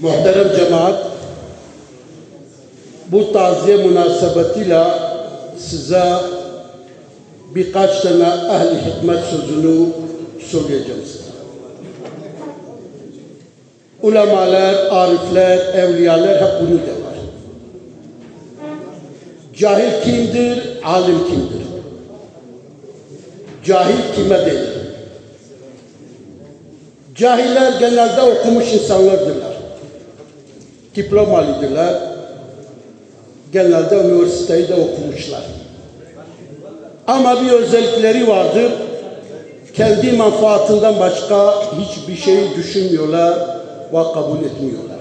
Muhterem cemaat, bu taziye münasebetiyle size birkaç tane ehli hikmet sözünü söyleyeceğim size. Ulemalar, arifler, evliyalar hep bunu derler. Cahil kimdir, alim kimdir? Cahil kime denir? Cahiller genelde okumuş insanlardırlar. Diplomalıdırlar. Genelde üniversiteyi de okumuşlar. Ama bir özellikleri vardır. Kendi menfaatinden başka hiçbir şeyi düşünmüyorlar ve kabul etmiyorlar.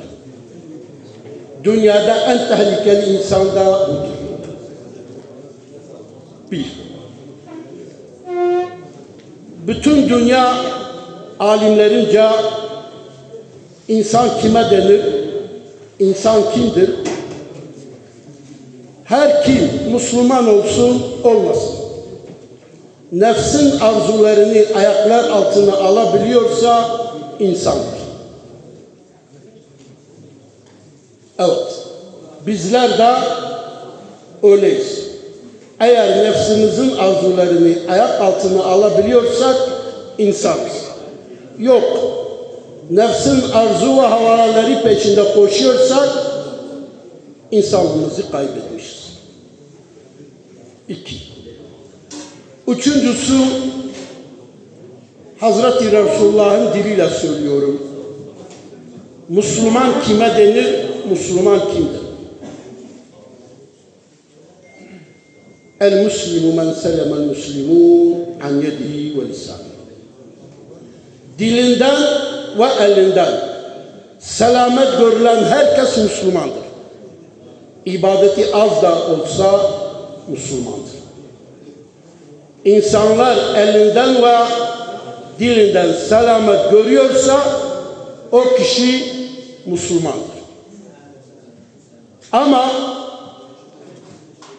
Dünyada en tehlikeli insan da budur. Bir. Bütün dünya alimlerince insan kime denir? İnsan kimdir? Her kim Müslüman olsun olmasın. Nefsin arzularını ayaklar altına alabiliyorsa insandır. Evet. Bizler de öyleyiz. Eğer nefsimizin arzularını ayak altına alabiliyorsak insanız. Yok. Nefsin arzu ve havaları peşinde koşuyorsak insanlığımızı kaybetmişiz. İki. Üçüncüsü Hazreti Resulullah'ın diliyle söylüyorum. Müslüman kime denir? Müslüman kimdir? El Müslimu men selemel Müslimun an yedihi ve lisanihi dilinden ve elinden selamet görülen herkes Müslümandır. İbadeti az da olsa Müslümandır. İnsanlar elinden ve dilinden selamet görüyorsa o kişi Müslümandır. Ama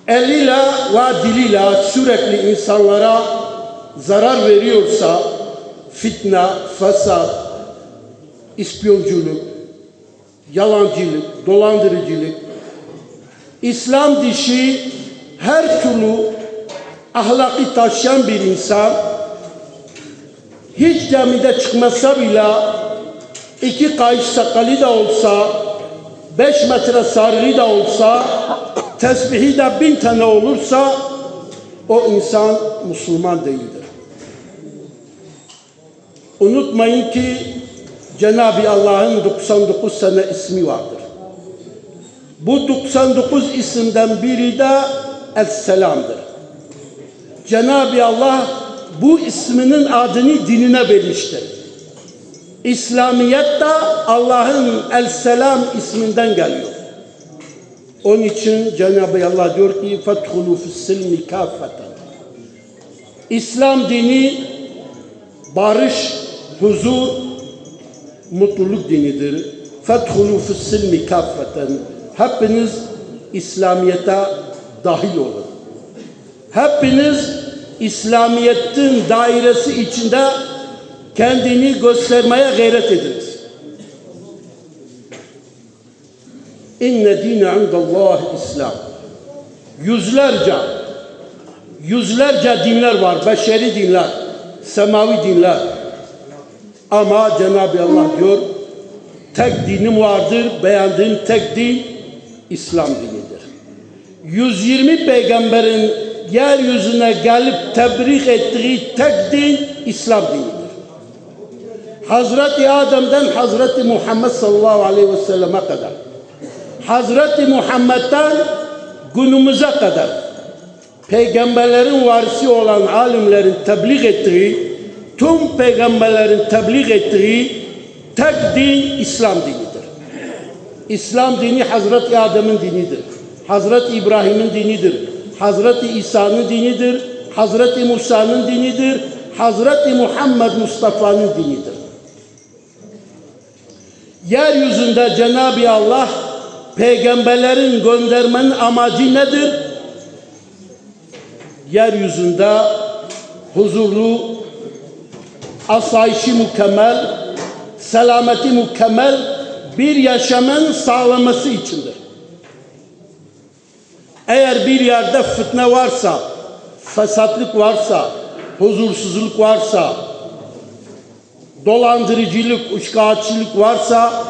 eliyle ve diliyle sürekli insanlara zarar veriyorsa fitne, fesat, ispiyonculuk, yalancılık, dolandırıcılık, İslam dışı her türlü ahlakı taşıyan bir insan hiç camide çıkmasa bile iki kayış sakalı da olsa beş metre sarığı da olsa tesbihi de bin tane olursa o insan Müslüman değildir. Unutmayın ki Cenab-ı Allah'ın 99 tane ismi vardır. Bu 99 isimden biri de Es-Selam'dır. Cenab-ı Allah bu isminin adını dinine vermiştir. İslamiyet de Allah'ın El-Selam isminden geliyor. Onun için Cenab-ı Allah diyor ki فَتْخُلُوا فِي السِّلْمِ كَافَةً İslam dini barış, huzur, mutluluk dinidir. Fethulu fissilmi kaffeten. Hepiniz İslamiyet'e dahil olun. Hepiniz İslamiyet'in dairesi içinde kendini göstermeye gayret ediniz. İnne dine indallah İslam. Yüzlerce, yüzlerce dinler var, beşeri dinler, semavi dinler. Ama Cenab-ı Allah diyor, tek dinim vardır, beğendiğim tek din İslam dinidir. 120 peygamberin yeryüzüne gelip tebrik ettiği tek din İslam dinidir. Hazreti Adem'den Hazreti Muhammed sallallahu aleyhi ve selleme kadar, Hazreti Muhammed'den günümüze kadar peygamberlerin varisi olan alimlerin tebliğ ettiği, tüm peygamberlerin tebliğ ettiği tek din İslam dinidir. İslam dini Hazreti Adem'in dinidir. Hazreti İbrahim'in dinidir. Hazreti İsa'nın dinidir. Hazreti Musa'nın dinidir. Hazreti Muhammed Mustafa'nın dinidir. Yeryüzünde Cenab-ı Allah peygamberlerin göndermenin amacı nedir? Yeryüzünde huzurlu, asayişi mükemmel, selameti mükemmel bir yaşamın sağlaması içindir. Eğer bir yerde fitne varsa, fesatlık varsa, huzursuzluk varsa, dolandırıcılık, uçkağıtçılık varsa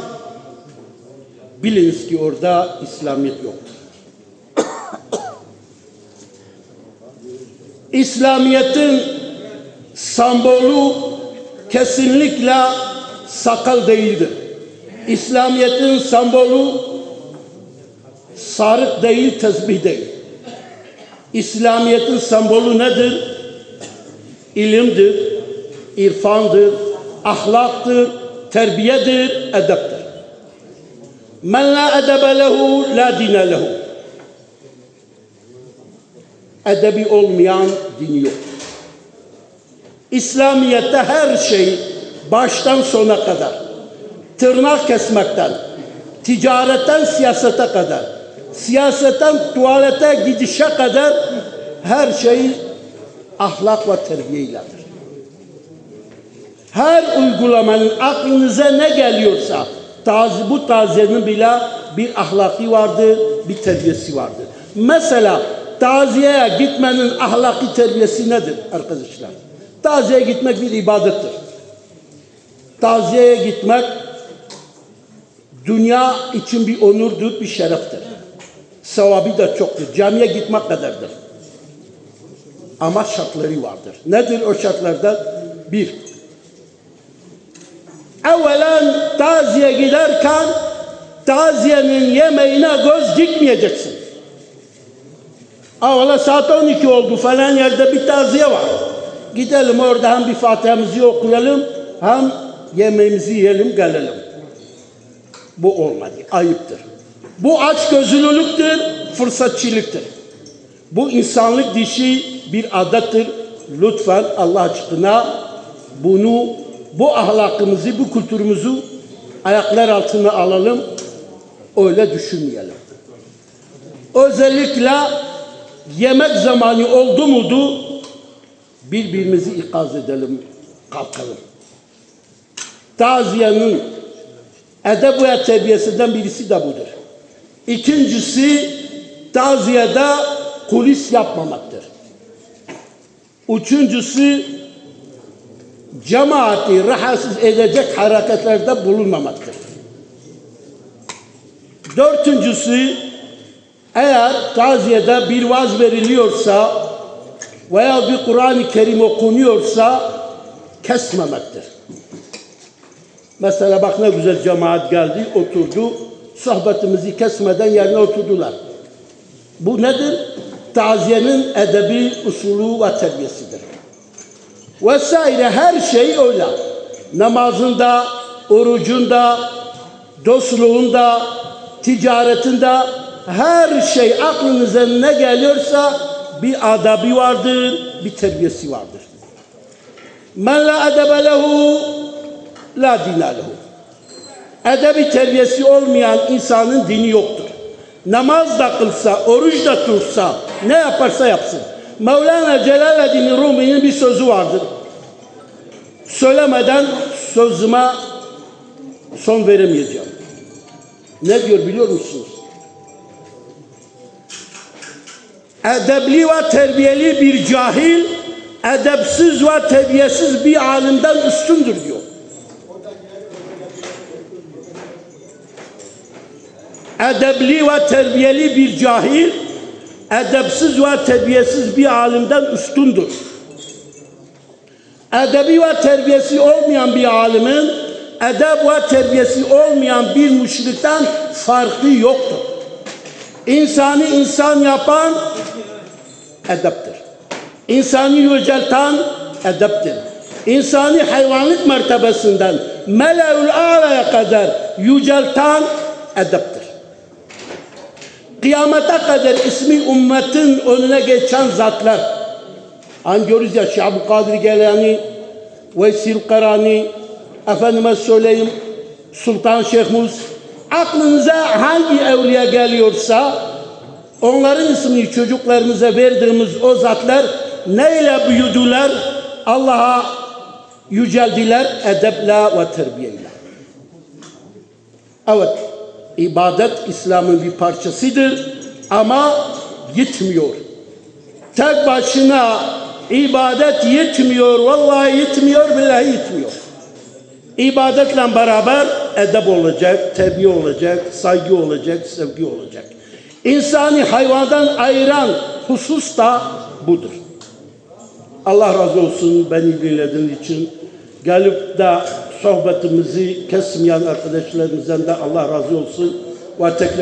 biliniz ki orada İslamiyet yoktur. İslamiyet'in sembolü kesinlikle sakal değildir. İslamiyet'in sembolü sarık değil, tesbih değil. İslamiyet'in sembolü nedir? İlimdir, irfandır, ahlaktır, terbiyedir, edeptir. Men la edebe lehu, la dine lehu. Edebi olmayan dini yok. İslamiyet'te her şey baştan sona kadar, tırnak kesmekten, ticaretten siyasete kadar, siyasetten tuvalete gidişe kadar her şey ahlak ve terbiye iledir. Her uygulamanın aklınıza ne geliyorsa tazi, bu taziyenin bile bir ahlaki vardır, bir terbiyesi vardır. Mesela taziyeye gitmenin ahlaki terbiyesi nedir arkadaşlar? Taziyeye gitmek bir ibadettir. Taziyeye gitmek dünya için bir onurdur, bir şereftir. Sevabı da çoktur. Camiye gitmek kadardır. Ama şartları vardır. Nedir o şartlardan? Bir, evvelen taziye giderken taziyenin yemeğine göz dikmeyeceksin. Evvela saat 12 oldu falan yerde bir taziye var. Gidelim orada hem bir Fatiha'mızı okuyalım hem yemeğimizi yiyelim gelelim. Bu olmadı. Ayıptır. Bu aç gözlülüktür, fırsatçılıktır. Bu insanlık dişi bir adattır. Lütfen Allah aşkına bunu, bu ahlakımızı, bu kültürümüzü ayaklar altına alalım. Öyle düşünmeyelim. Özellikle yemek zamanı oldu mudu birbirimizi ikaz edelim, kalkalım. Taziyenin edeb ve terbiyesinden birisi de budur. İkincisi taziyede kulis yapmamaktır. Üçüncüsü cemaati rahatsız edecek hareketlerde bulunmamaktır. Dördüncüsü eğer taziyede bir vaz veriliyorsa veya bir Kur'an-ı Kerim okunuyorsa kesmemektir. Mesela bak ne güzel cemaat geldi, oturdu. Sohbetimizi kesmeden yerine oturdular. Bu nedir? Taziyenin edebi usulü ve terbiyesidir. Vesaire her şey öyle. Namazında, orucunda, dostluğunda, ticaretinde her şey aklınıza ne geliyorsa bir adabi vardır, bir terbiyesi vardır. Men la edebe lehu la dine lehu. Edebi terbiyesi olmayan insanın dini yoktur. Namaz da kılsa, oruç da tutsa, ne yaparsa yapsın. Mevlana Celaleddin Rumi'nin bir sözü vardır. Söylemeden sözüme son veremeyeceğim. Ne diyor biliyor musunuz? Edebli ve terbiyeli bir cahil, edepsiz ve terbiyesiz bir alimden üstündür diyor. edebli ve terbiyeli bir cahil, edepsiz ve terbiyesiz bir alimden üstündür. Edebi ve terbiyesi olmayan bir alimin, edeb ve terbiyesi olmayan bir müşrikten farkı yoktur. İnsanı insan yapan edeptir. İnsanı yücelten edeptir. İnsani hayvanlık mertebesinden meleul alaya kadar yücelten edeptir. Kıyamete kadar ismi ümmetin önüne geçen zatlar. Hani diyoruz ya Şahbu Kadir Gelani, Vesil Karani, efendime söyleyeyim Sultan Şeyh Mus. Aklınıza hangi evliya geliyorsa onların ismini çocuklarımıza verdiğimiz o zatlar neyle büyüdüler? Allah'a yüceldiler edeple ve terbiyeyle. Evet, ibadet İslam'ın bir parçasıdır ama yetmiyor. Tek başına ibadet yetmiyor, vallahi yetmiyor, billahi yetmiyor. İbadetle beraber edep olacak, tebliğ olacak, saygı olacak, sevgi olacak. İnsani hayvandan ayıran husus da budur. Allah razı olsun beni dinlediğin için. Gelip de sohbetimizi kesmeyen arkadaşlarımızdan da Allah razı olsun. Ve tekrar